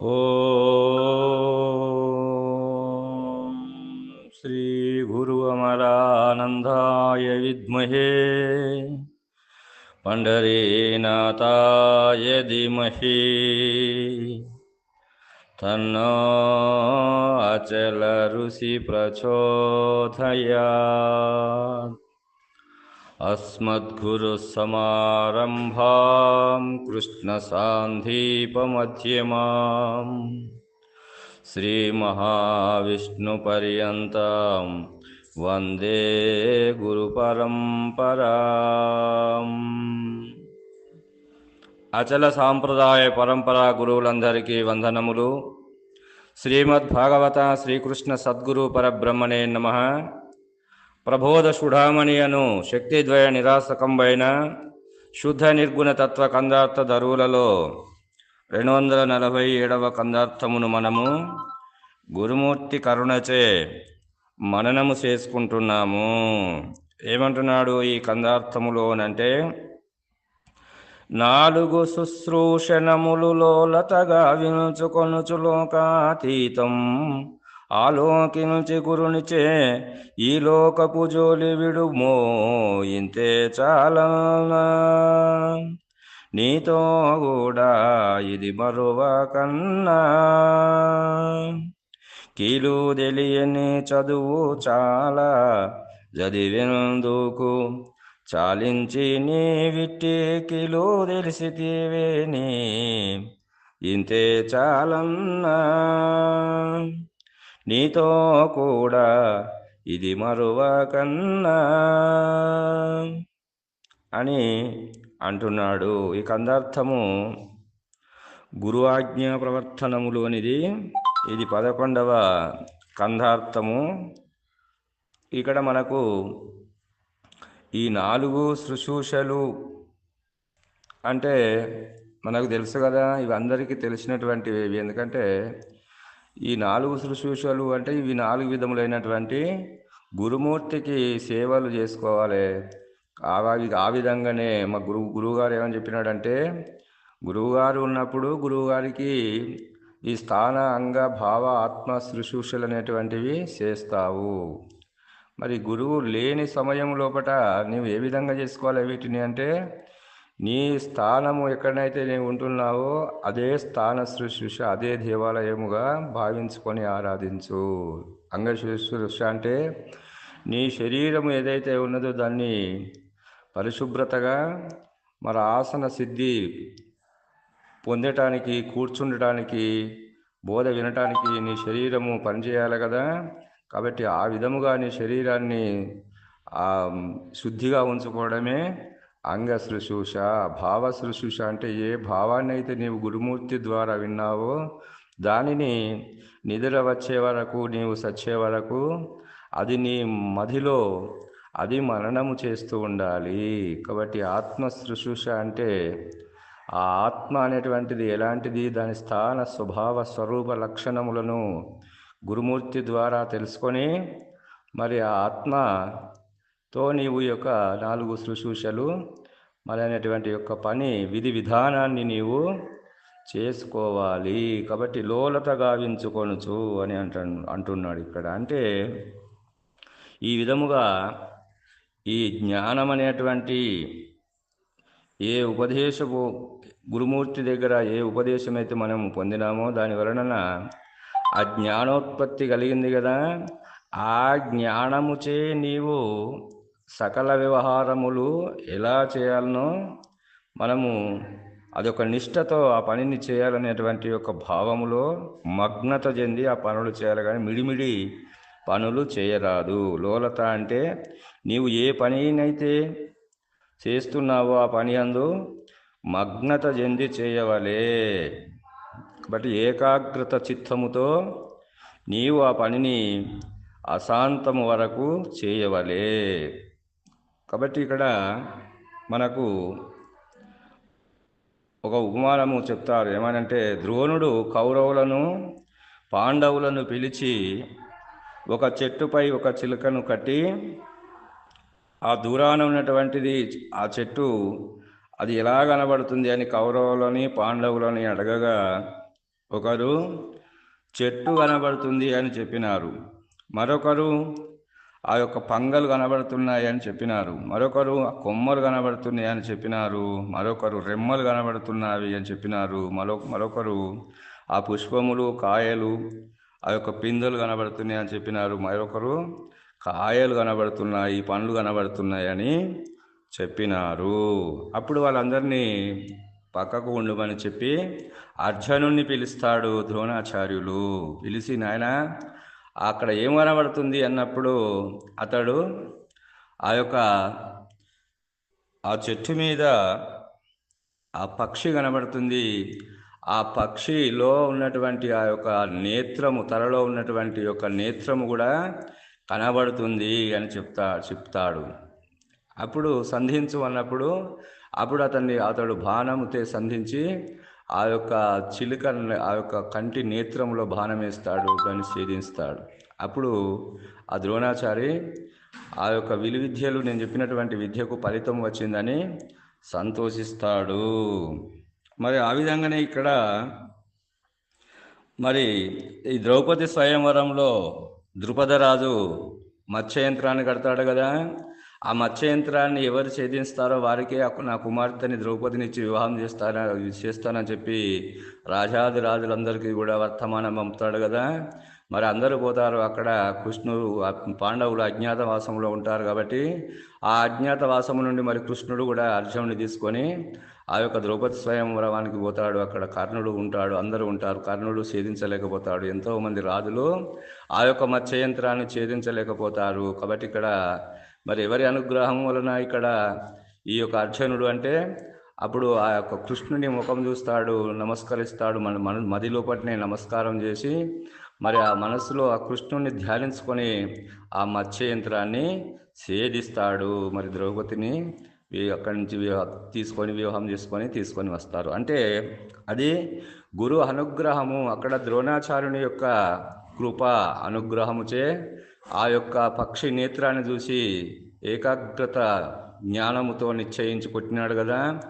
ॐ श्रीगुरुअमरानन्दाय विद्महे पण्डरीनाथाय धीमहि प्रचोदयात् अस्मद्गुरुसमारम्भां कृष्णसान्धीपमध्यमाम् श्रीमहाविष्णुपर्यन्तां वन्दे గురుపరంపరాం అచల సాంప్రదాయ పరంపరా గురువులందరికీ వందనములు శ్రీమద్భాగవత శ్రీకృష్ణ సద్గురు పరబ్రహ్మణే నమ ప్రబోధ సుఢామణి అను శక్తిద్వయ నిరాసకంబైన శుద్ధ నిర్గుణ తత్వ కందార్థ ధరువులలో రెండు వందల నలభై ఏడవ కందార్థమును మనము గురుమూర్తి కరుణచే మననము చేసుకుంటున్నాము. ఏమంటున్నాడు ఈ కందార్థములోనంటే నాలుగు శుశ్రూషణములు లోలతగా వినుచుకొనుచు లోకాతీతం. ఆలోకించి గురునిచే ఈ లోకపు జోలి విడుమో ఇంతే చాలా నీతో కూడా ఇది మరువ కన్నా. కీలు తెలియని చదువు చాలా చదివేందుకు చాలించి నీ విట్టి కీలు తెలిసితివేని ఇంతే చాలన్నా? నీతో కూడా ఇది మరువ కన్నా. అని అంటున్నాడు. ఈ కందార్థము గురు ఆజ్ఞా ప్రవర్తనములు అనేది ఇది పదకొండవ కందార్థము. ఇక్కడ మనకు ఈ నాలుగు శుశ్రూషలు అంటే మనకు తెలుసు కదా ఇవి అందరికీ తెలిసినటువంటివి. ఎందుకంటే ఈ నాలుగు శుశ్రూషలు అంటే ఇవి నాలుగు విధములైనటువంటి గురుమూర్తికి సేవలు చేసుకోవాలి. ఆ విధంగానే మా గురువు గురువుగారు ఏమని చెప్పినాడంటే గురువుగారు ఉన్నప్పుడు గురువుగారికి ఈ స్థాన అంగ భావ ఆత్మ శుశ్రూషలు అనేటువంటివి చేస్తావు. మరి గురువు లేని సమయం లోపల నువ్వు ఏ విధంగా చేసుకోవాలి వీటిని అంటే నీ స్థానము ఎక్కడైతే నీవు ఉంటున్నావో అదే స్థాన శుశ్రూష అదే దేవాలయముగా భావించుకొని ఆరాధించు. అంగ శుశ్రూష అంటే నీ శరీరం ఏదైతే ఉన్నదో దాన్ని పరిశుభ్రతగా మరి ఆసన సిద్ధి పొందటానికి కూర్చుండటానికి బోధ వినటానికి నీ శరీరము పనిచేయాలి కదా. కాబట్టి ఆ విధముగా నీ శరీరాన్ని శుద్ధిగా ఉంచుకోవడమే అంగ శుశ్రూష భావ అంటే ఏ భావాన్ని అయితే నీవు గురుమూర్తి ద్వారా విన్నావో దానిని నిద్ర వచ్చే వరకు నీవు సచ్చే వరకు అది నీ మదిలో అది మరణము చేస్తూ ఉండాలి. కాబట్టి ఆత్మ శుశ్రూష అంటే ఆ ఆత్మ అనేటువంటిది ఎలాంటిది? దాని స్థాన స్వభావ స్వరూప లక్షణములను గురుమూర్తి ద్వారా తెలుసుకొని మరి ఆ ఆత్మ తో నీవు యొక్క నాలుగు శుశ్రూషలు మరి అనేటువంటి యొక్క పని విధి విధానాన్ని నీవు చేసుకోవాలి. కాబట్టి లోలత గావించుకొనుచు అని అంట అంటున్నాడు ఇక్కడ. అంటే ఈ విధముగా ఈ జ్ఞానం అనేటువంటి ఏ ఉపదేశము గురుమూర్తి దగ్గర ఏ ఉపదేశం అయితే మనం పొందినామో దాని వలన ఆ జ్ఞానోత్పత్తి కలిగింది కదా. ఆ జ్ఞానముచే నీవు సకల వ్యవహారములు ఎలా చేయాలనో మనము అదొక నిష్టతో ఆ పనిని చేయాలనేటువంటి ఒక భావములో మగ్నత చెంది ఆ పనులు చేయాలి కానీ మిడిమిడి పనులు చేయరాదు. లోలత అంటే నీవు ఏ పనినైతే చేస్తున్నావో ఆ పని అందు మగ్నత చెంది చేయవలే. కాబట్టి ఏకాగ్రత చిత్తముతో నీవు ఆ పనిని అశాంతము వరకు చేయవలే. కాబట్టి ఇక్కడ మనకు ఒక ఉపమానము చెప్తారు. ఏమనంటే ద్రోణుడు కౌరవులను పాండవులను పిలిచి ఒక చెట్టుపై ఒక చిలుకను కట్టి ఆ దూరాన ఉన్నటువంటిది ఆ చెట్టు అది ఎలా కనబడుతుంది అని కౌరవులని పాండవులని అడగగా ఒకరు చెట్టు కనబడుతుంది అని చెప్పినారు. మరొకరు ఆ యొక్క పంగలు కనబడుతున్నాయి అని చెప్పినారు. మరొకరు కొమ్మలు కనబడుతున్నాయి అని చెప్పినారు. మరొకరు రెమ్మలు కనబడుతున్నాయి అని చెప్పినారు. మరో మరొకరు ఆ పుష్పములు కాయలు ఆ యొక్క పిందెలు కనబడుతున్నాయి అని చెప్పినారు. మరొకరు కాయలు కనబడుతున్నాయి పండ్లు కనబడుతున్నాయి అని చెప్పినారు. అప్పుడు వాళ్ళందరినీ పక్కకు ఉండమని చెప్పి అర్జునుణ్ణి పిలుస్తాడు ద్రోణాచార్యులు. పిలిచి నాయన అక్కడ ఏం కనబడుతుంది అన్నప్పుడు అతడు ఆ యొక్క ఆ చెట్టు మీద ఆ పక్షి కనబడుతుంది. ఆ పక్షిలో ఉన్నటువంటి ఆ యొక్క నేత్రము తలలో ఉన్నటువంటి యొక్క నేత్రము కూడా కనబడుతుంది అని చెప్తా చెప్తాడు. అప్పుడు సంధించు అన్నప్పుడు అప్పుడు అతన్ని అతడు బాణముతే సంధించి ఆ యొక్క చిలుక ఆ యొక్క కంటి నేత్రంలో బాణం వేస్తాడు దాన్ని ఛేదిస్తాడు. అప్పుడు ఆ ద్రోణాచారి ఆ యొక్క విలువిద్యలు నేను చెప్పినటువంటి విద్యకు ఫలితం వచ్చిందని సంతోషిస్తాడు. మరి ఆ విధంగానే ఇక్కడ మరి ఈ ద్రౌపది స్వయంవరంలో ద్రుపదరాజు మత్స్య యంత్రాన్ని కడతాడు కదా. ఆ మత్స్యయంత్రాన్ని ఎవరు ఛేదిస్తారో వారికే నా కుమార్తెని ద్రౌపదిని ఇచ్చి వివాహం చేస్తారా చేస్తానని చెప్పి రాజాది రాజులందరికీ కూడా వర్తమానం పంపుతాడు కదా. మరి అందరూ పోతారు అక్కడ. కృష్ణుడు పాండవులు అజ్ఞాతవాసంలో ఉంటారు కాబట్టి ఆ అజ్ఞాతవాసము నుండి మరి కృష్ణుడు కూడా అర్జునుడిని తీసుకొని ఆ యొక్క ద్రౌపది స్వయంవరానికి పోతాడు. అక్కడ కర్ణుడు ఉంటాడు అందరూ ఉంటారు. కర్ణుడు ఛేదించలేకపోతాడు. ఎంతోమంది రాజులు ఆ యొక్క మత్స్యయంత్రాన్ని ఛేదించలేకపోతారు. కాబట్టి ఇక్కడ మరి ఎవరి అనుగ్రహం వలన ఇక్కడ ఈ యొక్క అర్జునుడు అంటే అప్పుడు ఆ యొక్క కృష్ణుని ముఖం చూస్తాడు నమస్కరిస్తాడు మన మన మది లోపటినే నమస్కారం చేసి మరి ఆ మనస్సులో ఆ కృష్ణుని ధ్యానించుకొని ఆ మత్స్యయంత్రాన్ని సేధిస్తాడు మరి ద్రౌపదిని అక్కడి నుంచి వివాహ తీసుకొని వివాహం చేసుకొని తీసుకొని వస్తారు. అంటే అది గురు అనుగ్రహము అక్కడ ద్రోణాచార్యుని యొక్క కృప అనుగ్రహముచే ఆ యొక్క పక్షి నేత్రాన్ని చూసి ఏకాగ్రత జ్ఞానముతో నిశ్చయించి కొట్టినాడు కదా.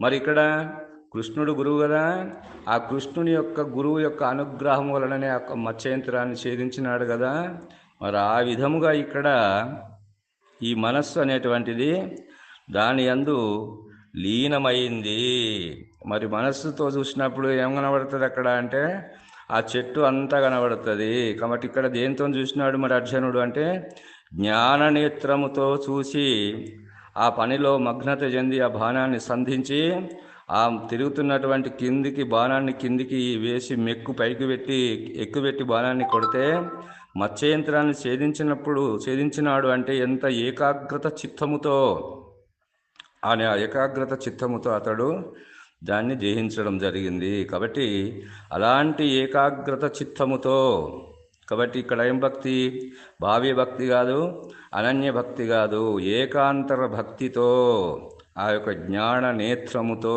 మరి ఇక్కడ కృష్ణుడు గురువు కదా. ఆ కృష్ణుని యొక్క గురువు యొక్క అనుగ్రహం వలననే ఆ యొక్క మత్స్యంత్రాన్ని ఛేదించినాడు కదా. మరి ఆ విధముగా ఇక్కడ ఈ మనస్సు అనేటువంటిది దాని యందు లీనమైంది. మరి మనస్సుతో చూసినప్పుడు ఏం కనబడుతుంది అక్కడ అంటే ఆ చెట్టు అంతా కనబడుతుంది. కాబట్టి ఇక్కడ దేంతో చూసినాడు మరి అర్జునుడు అంటే జ్ఞాన నేత్రముతో చూసి ఆ పనిలో మగ్నత చెంది ఆ బాణాన్ని సంధించి ఆ తిరుగుతున్నటువంటి కిందికి బాణాన్ని కిందికి వేసి మెక్కు పైకి పెట్టి ఎక్కుపెట్టి బాణాన్ని కొడితే మత్స్యయంత్రాన్ని ఛేదించినప్పుడు ఛేదించినాడు అంటే ఎంత ఏకాగ్రత చిత్తముతో ఆ ఏకాగ్రత చిత్తముతో అతడు దాన్ని జయించడం జరిగింది. కాబట్టి అలాంటి ఏకాగ్రత చిత్తముతో కాబట్టి ఇక్కడ ఏం భక్తి? భావ్య భక్తి కాదు అనన్య భక్తి కాదు ఏకాంతర భక్తితో ఆ యొక్క జ్ఞాన నేత్రముతో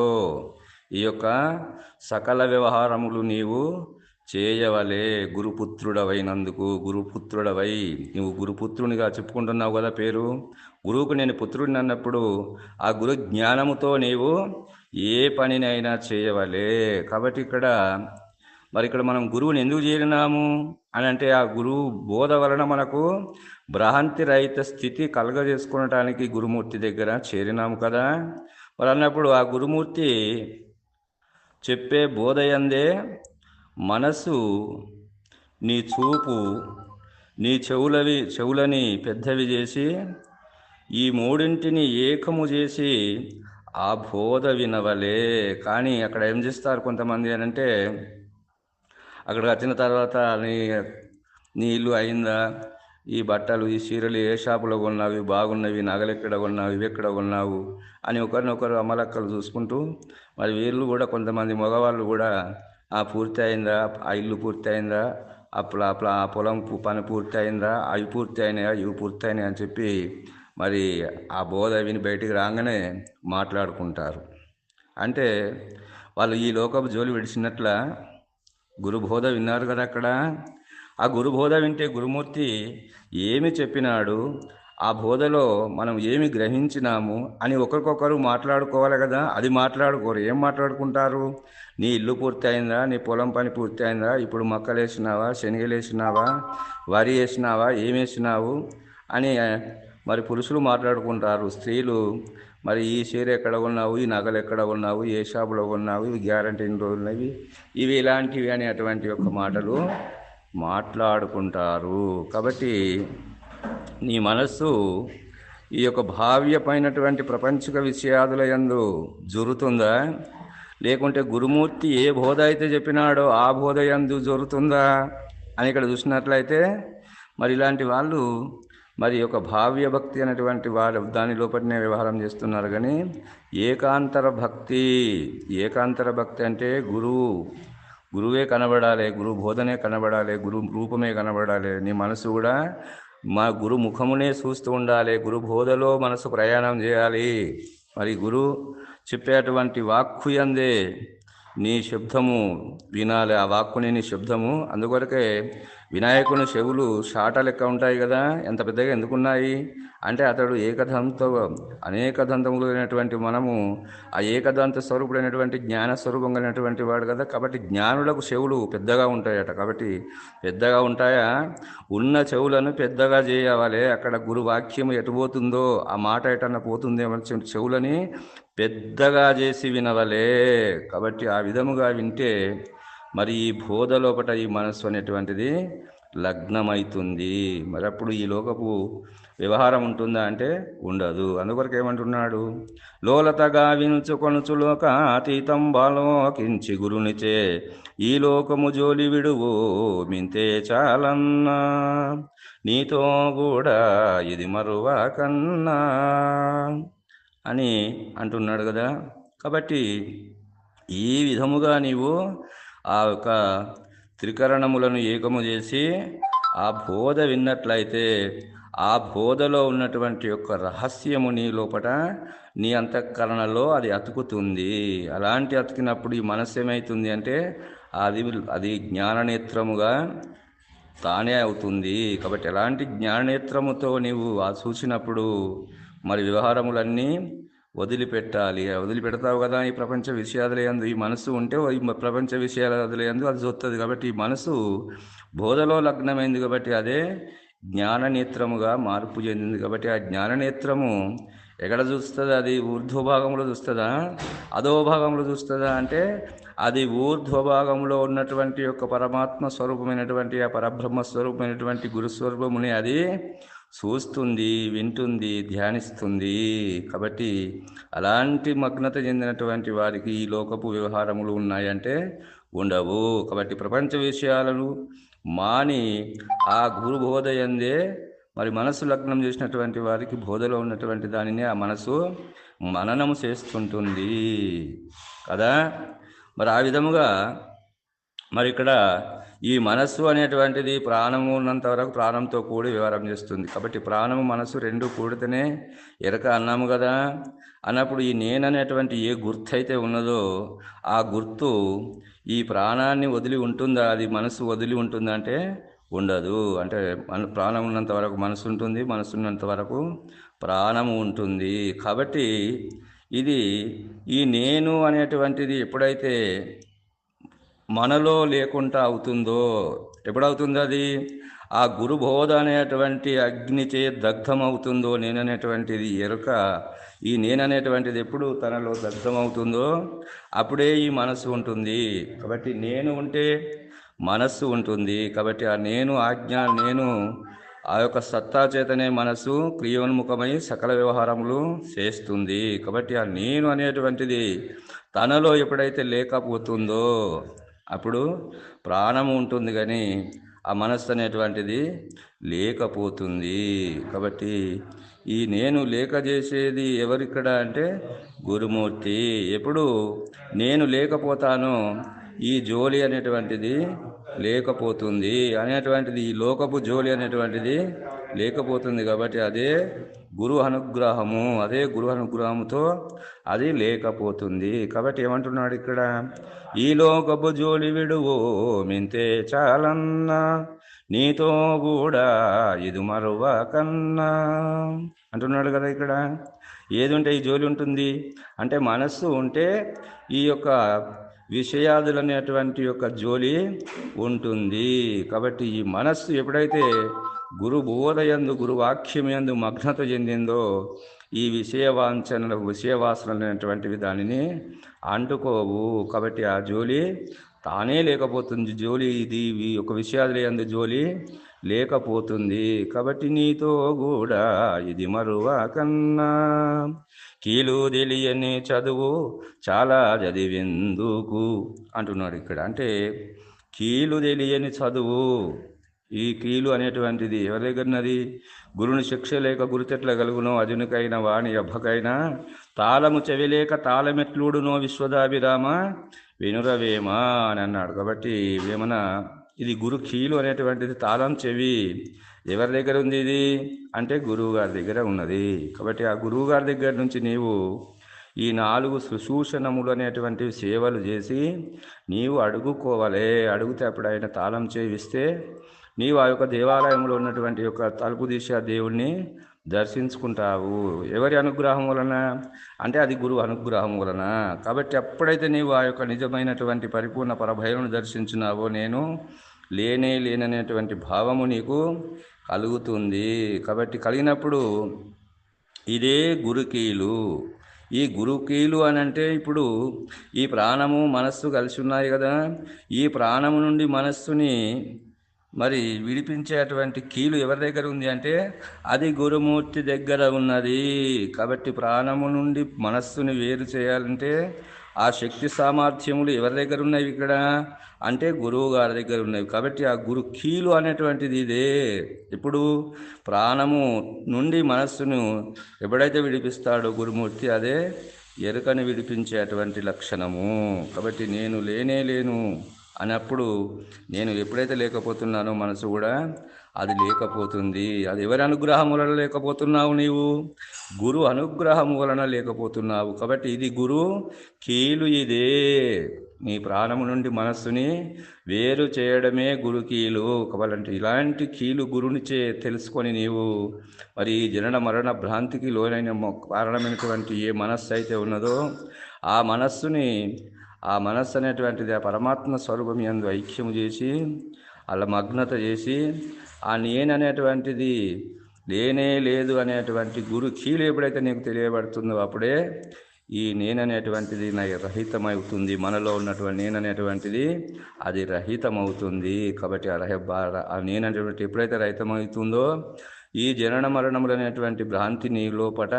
ఈ యొక్క సకల వ్యవహారములు నీవు చేయవలే. గురుపుత్రుడవైనందుకు గురుపుత్రుడవై. నువ్వు గురుపుత్రునిగా చెప్పుకుంటున్నావు కదా పేరు. గురువుకు నేను పుత్రుడిని అన్నప్పుడు ఆ గురు జ్ఞానముతో నీవు ఏ పనినైనా చేయవలే. కాబట్టి ఇక్కడ మరి ఇక్కడ మనం గురువుని ఎందుకు చేరినాము? అని అంటే ఆ గురువు బోధ వలన మనకు భ్రాంతి రహిత స్థితి కలగజేసుకోవటానికి గురుమూర్తి దగ్గర చేరినాము కదా. మరి అన్నప్పుడు ఆ గురుమూర్తి చెప్పే బోధయందే మనసు నీ చూపు నీ చెవులవి చెవులని పెద్దవి చేసి ఈ మూడింటిని ఏకము చేసి ఆ బోధ వినవలే కానీ అక్కడ ఏం చేస్తారు కొంతమంది అని అంటే అక్కడికి వచ్చిన తర్వాత నీ నీ ఇల్లు అయిందా? ఈ బట్టలు ఈ చీరలు ఏ షాపులో కొన్నావు? బాగున్నవి నగలు ఎక్కడ కొన్నావు? ఇవి ఎక్కడ కొన్నావు? అని ఒకరినొకరు అమలక్కలు చూసుకుంటూ మరి వీళ్ళు కూడా కొంతమంది మగవాళ్ళు కూడా ఆ పూర్తి అయిందా? ఆ ఇల్లు పూర్తి అయిందా? అప్పుడు అప్పుడు ఆ పొలం పని పూర్తి అయిందా? అవి పూర్తి అయినాయా? ఇవి పూర్తి అయినాయి? అని చెప్పి మరి ఆ బోధ విని బయటికి రాగానే మాట్లాడుకుంటారు. అంటే వాళ్ళు ఈ లోకపు జోలి విడిచినట్ల గురుబోధ విన్నారు కదా అక్కడ? ఆ గురుబోధ వింటే గురుమూర్తి ఏమి చెప్పినాడు? ఆ బోధలో మనం ఏమి గ్రహించినాము? అని ఒకరికొకరు మాట్లాడుకోవాలి కదా? అది మాట్లాడుకోరు. ఏం మాట్లాడుకుంటారు? నీ ఇల్లు పూర్తి అయిందా? నీ పొలం పని పూర్తి అయిందా? ఇప్పుడు మొక్కలు వేసినావా శనగలు వేసినావా వరి వేసినావా? ఏం వేసినావు? అని మరి పురుషులు మాట్లాడుకుంటారు స్త్రీలు మరి ఈ చీర ఎక్కడ ఉన్నావు ఈ నగలు ఎక్కడ ఉన్నావు ఏ షాపులో ఉన్నావు ఇవి గ్యారంటీ ఎన్ని రోజులున్నవి ఇవి ఇలాంటివి అని అటువంటి యొక్క మాటలు మాట్లాడుకుంటారు. కాబట్టి నీ మనస్సు ఈ యొక్క భావ్యమైనటువంటి ప్రపంచక విషయాదుల యందు జరుగుతుందా లేకుంటే గురుమూర్తి ఏ బోధ అయితే చెప్పినాడో ఆ బోధ ఎందు జరుగుతుందా అని ఇక్కడ చూసినట్లయితే మరి ఇలాంటి వాళ్ళు మరి ఒక భావ్య భక్తి అనేటువంటి వారు దాని లోపలనే వ్యవహారం చేస్తున్నారు కానీ ఏకాంతర భక్తి ఏకాంతర భక్తి అంటే గురువు గురువే కనబడాలి గురు బోధనే కనబడాలి గురు రూపమే కనబడాలి. నీ మనసు కూడా మా గురు ముఖమునే చూస్తూ ఉండాలి గురు బోధలో మనసు ప్రయాణం చేయాలి. మరి గురు చెప్పేటువంటి వాక్కుయందే నీ శబ్దము వినాలి. ఆ వాక్కుని నీ శబ్దము. అందుకొరకే వినాయకుని చెవులు షాట లెక్క ఉంటాయి కదా. ఎంత పెద్దగా ఎందుకున్నాయి? అంటే అతడు ఏకదంతో అనేక దంతములైనటువంటి మనము ఆ ఏకదంత స్వరూపుడైనటువంటి జ్ఞాన స్వరూపం కలిగినటువంటి వాడు కదా. కాబట్టి జ్ఞానులకు చెవులు పెద్దగా ఉంటాయట. కాబట్టి పెద్దగా ఉంటాయా? ఉన్న చెవులను పెద్దగా చేయవాలి. అక్కడ గురువాక్యం ఎటు పోతుందో ఆ మాట ఎటన్నా పోతుందేమో చెవులని పెద్దగా చేసి వినవలే. కాబట్టి ఆ విధముగా వింటే మరి ఈ బోధ లోపట ఈ మనస్సు అనేటువంటిది లగ్నమైతుంది. మరి అప్పుడు ఈ లోకపు వ్యవహారం ఉంటుందా అంటే ఉండదు. అందుకొరకు ఏమంటున్నాడు? లోలతగా వినుచుకొనుచు లోక అతీతం బాలోకించి గురునిచే ఈ లోకము జోలి విడువు మింతే చాలన్నా. నీతో కూడా ఇది మరువా కన్నా అని అంటున్నాడు కదా. కాబట్టి ఈ విధముగా నీవు ఆ యొక్క త్రికరణములను ఏకము చేసి ఆ బోధ విన్నట్లయితే ఆ బోధలో ఉన్నటువంటి యొక్క రహస్యము నీ లోపట నీ అంతఃకరణలో అది అతుకుతుంది. అలాంటి అతికినప్పుడు ఈ మనస్సు ఏమవుతుంది అంటే అది అది జ్ఞాననేత్రముగా తానే అవుతుంది. కాబట్టి ఎలాంటి జ్ఞాననేత్రముతో నీవు ఆ చూసినప్పుడు మరి వ్యవహారములన్నీ వదిలిపెట్టాలి. వదిలిపెడతావు కదా ఈ ప్రపంచ విషయాదులందు ఈ మనసు ఉంటే ఈ ప్రపంచ విషయాదులందు అది చూస్తుంది కాబట్టి ఈ మనసు బోధలో లగ్నమైంది కాబట్టి అదే జ్ఞాననేత్రముగా మార్పు చెందింది కాబట్టి ఆ జ్ఞాననేత్రము ఎక్కడ చూస్తుంది? అది ఊర్ధ్వభాగంలో చూస్తుందా? అధోభాగంలో చూస్తుందా? అంటే అది ఊర్ధ్వభాగంలో ఉన్నటువంటి యొక్క పరమాత్మ స్వరూపమైనటువంటి ఆ పరబ్రహ్మ స్వరూపమైనటువంటి గురుస్వరూపముని అది చూస్తుంది వింటుంది ధ్యానిస్తుంది. కాబట్టి అలాంటి మగ్నత చెందినటువంటి వారికి ఈ లోకపు వ్యవహారములు ఉన్నాయంటే ఉండవు. కాబట్టి ప్రపంచ విషయాలను మాని ఆ గురు బోధయందే మరి మనసు లగ్నం చేసినటువంటి వారికి బోధలో ఉన్నటువంటి దానిని ఆ మనసు మననము చేస్తుంటుంది. కదా? మరి ఆ విధముగా మరి ఇక్కడ ఈ మనస్సు అనేటువంటిది ప్రాణము ఉన్నంత వరకు ప్రాణంతో కూడి వ్యవహారం చేస్తుంది. కాబట్టి ప్రాణము మనసు రెండు కూడితేనే ఎరక అన్నాము కదా. అన్నప్పుడు ఈ నేననేటువంటి ఏ గుర్తు అయితే ఉన్నదో ఆ గుర్తు ఈ ప్రాణాన్ని వదిలి ఉంటుందా? అది మనసు వదిలి ఉంటుందా అంటే ఉండదు. అంటే మన ప్రాణం ఉన్నంత వరకు మనసు ఉంటుంది మనసు ఉన్నంత వరకు ప్రాణము ఉంటుంది. కాబట్టి ఇది ఈ నేను అనేటువంటిది ఎప్పుడైతే మనలో లేకుండా అవుతుందో ఎప్పుడవుతుందో అది? ఆ గురుబోధ అనేటువంటి అగ్నిచే దగ్ధమవుతుందో నేననేటువంటిది ఎరుక ఈ నేననేటువంటిది ఎప్పుడు తనలో దగ్ధమవుతుందో అప్పుడే ఈ మనస్సు ఉంటుంది. కాబట్టి నేను ఉంటే మనస్సు ఉంటుంది. కాబట్టి ఆ నేను ఆజ్ఞ నేను ఆ యొక్క సత్తా చేతనే మనసు క్రియోన్ముఖమై సకల వ్యవహారములు చేస్తుంది. కాబట్టి ఆ నేను అనేటువంటిది తనలో ఎప్పుడైతే లేకపోతుందో అప్పుడు ప్రాణము ఉంటుంది కానీ ఆ మనస్సు అనేటువంటిది లేకపోతుంది. కాబట్టి ఈ నేను లేక చేసేది ఎవరిక్కడ అంటే గురుమూర్తి. ఎప్పుడు నేను లేకపోతానో ఈ జోలి అనేటువంటిది లేకపోతుంది అనేటువంటిది ఈ లోకపు జోలి అనేటువంటిది లేకపోతుంది కాబట్టి అదే గురు అనుగ్రహము అదే గురు అనుగ్రహముతో అది లేకపోతుంది. కాబట్టి ఏమంటున్నాడు ఇక్కడ? ఈ లోకపు జోలి విడువో మింతే చాలన్నా నీతో కూడా ఇది మరువ కన్నా. అంటున్నాడు కదా ఇక్కడ. ఏది ఉంటే ఈ జోలి ఉంటుంది? అంటే మనస్సు ఉంటే ఈ యొక్క విషయాదులు అనేటువంటి యొక్క జోలి ఉంటుంది. కాబట్టి ఈ మనస్సు ఎప్పుడైతే గురు బోధయందు గురువాక్యం వాక్యమందు మగ్నత చెందిందో ఈ విషయ వాంఛనలకు విషయ అనేటువంటివి దానిని అంటుకోవు. కాబట్టి ఆ జోలి తానే లేకపోతుంది. జోలి ఇది ఒక యొక్క విషయాలు అందు జోలి లేకపోతుంది కాబట్టి నీతో కూడా ఇది మరువ కన్నా. కీలు తెలియని చదువు చాలా చదివెందుకు అంటున్నాడు ఇక్కడ. అంటే కీలు తెలియని చదువు ఈ కీలు అనేటువంటిది ఎవరి దగ్గరన్నది గురుని శిక్ష లేక గురుతెట్ల కలుగునో అజునికైన వాణి అబ్బకైనా? తాళము చెవిలేక తాళమెట్లుడునో విశ్వదాభిరామ? వినురవేమా అని అన్నాడు. కాబట్టి వేమన ఇది గురు కీలు అనేటువంటిది తాళం చెవి. ఎవరి దగ్గర ఉంది ఇది? అంటే గురువు గారి దగ్గర ఉన్నది. కాబట్టి ఆ గురువు గారి దగ్గర నుంచి నీవు ఈ నాలుగు సుశూషణములు అనేటువంటి సేవలు చేసి నీవు అడుగుకోవాలి. అడిగితే అప్పుడు ఆయన తాళం చేయిస్తే నీవు ఆ యొక్క దేవాలయంలో ఉన్నటువంటి యొక్క తలుపు తీసే ఆ దేవుణ్ణి దర్శించుకుంటావు. ఎవరి అనుగ్రహం వలన? అంటే అది గురువు అనుగ్రహం వలన. కాబట్టి ఎప్పుడైతే నీవు ఆ యొక్క నిజమైనటువంటి పరిపూర్ణ పరభయను దర్శించినావో నేను లేనే లేననేటువంటి భావము నీకు కలుగుతుంది. కాబట్టి కలిగినప్పుడు ఇదే గురుకీలు. ఈ గురుకీలు అని అంటే ఇప్పుడు ఈ ప్రాణము మనస్సు కలిసి ఉన్నాయి కదా. ఈ ప్రాణము నుండి మనస్సుని మరి విడిపించేటువంటి కీలు ఎవరి దగ్గర ఉంది అంటే అది గురుమూర్తి దగ్గర ఉన్నది. కాబట్టి ప్రాణము నుండి మనస్సుని వేరు చేయాలంటే ఆ శక్తి సామర్థ్యములు ఎవరి దగ్గర ఉన్నవి ఇక్కడ? అంటే గురువు గారి దగ్గర ఉన్నవి. కాబట్టి ఆ గురు కీలు అనేటువంటిది ఇదే. ఇప్పుడు ప్రాణము నుండి మనస్సును ఎప్పుడైతే విడిపిస్తాడో గురుమూర్తి అదే ఎరుకని విడిపించేటువంటి లక్షణము. కాబట్టి నేను లేనే లేను అన్నప్పుడు నేను ఎప్పుడైతే లేకపోతున్నానో మనసు కూడా అది లేకపోతుంది. అది ఎవరి అనుగ్రహం వలన లేకపోతున్నావు నీవు? గురు అనుగ్రహం వలన లేకపోతున్నావు. కాబట్టి ఇది గురు కీలు ఇదే. నీ ప్రాణము నుండి మనస్సుని వేరు చేయడమే గురు కీలు. కాబట్టి ఇలాంటి కీలు గురుని చే తెలుసుకొని నీవు మరి జనన మరణ భ్రాంతికి లోనైన కారణమైనటువంటి ఏ మనస్సు అయితే ఉన్నదో ఆ మనస్సుని ఆ మనస్సు అనేటువంటిది ఆ పరమాత్మ స్వరూపం ఎందు ఐక్యము చేసి అలా మగ్నత చేసి ఆ నేననేటువంటిది లేనే లేదు అనేటువంటి గురు కీలు ఎప్పుడైతే నీకు తెలియబడుతుందో అప్పుడే ఈ నేననేటువంటిది నా రహితమవుతుంది. మనలో ఉన్నటువంటి నేననేటువంటిది అది రహితమవుతుంది. కాబట్టి ఆ ఆ నేననేటువంటి ఎప్పుడైతే రహితమవుతుందో ఈ జనన మరణములు అనేటువంటి భ్రాంతి నీ లోపట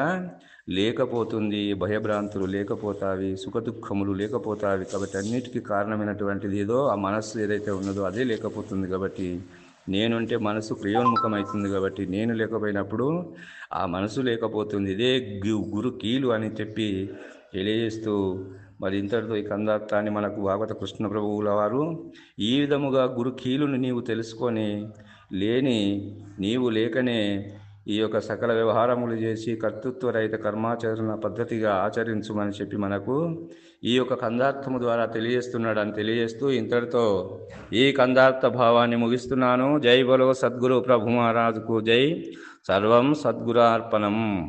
లేకపోతుంది భయభ్రాంతులు లేకపోతావి సుఖదుఖములు లేకపోతావి కాబట్టి అన్నిటికీ కారణమైనటువంటిది ఏదో ఆ మనస్సు ఏదైతే ఉన్నదో అదే లేకపోతుంది కాబట్టి నేనుంటే మనసు క్రియోన్ముఖమవుతుంది కాబట్టి నేను లేకపోయినప్పుడు ఆ మనసు లేకపోతుంది. ఇదే గురు కీలు అని చెప్పి తెలియజేస్తూ మరి ఇంతటితో ఈ కందార్థాన్ని మనకు భాగవత కృష్ణ ప్రభువుల వారు ఈ విధముగా గురు కీలుని నీవు తెలుసుకొని లేని నీవు లేకనే ఈ యొక్క సకల వ్యవహారములు చేసి కర్తృత్వ రహిత కర్మాచరణ పద్ధతిగా ఆచరించుమని చెప్పి మనకు ఈ యొక్క కందార్థము ద్వారా తెలియజేస్తున్నాడు అని తెలియజేస్తూ ఇంతటితో ఈ కందార్థ భావాన్ని ముగిస్తున్నాను. జై బలో సద్గురు ప్రభు మహారాజుకు జై. సర్వం సద్గురార్పణం.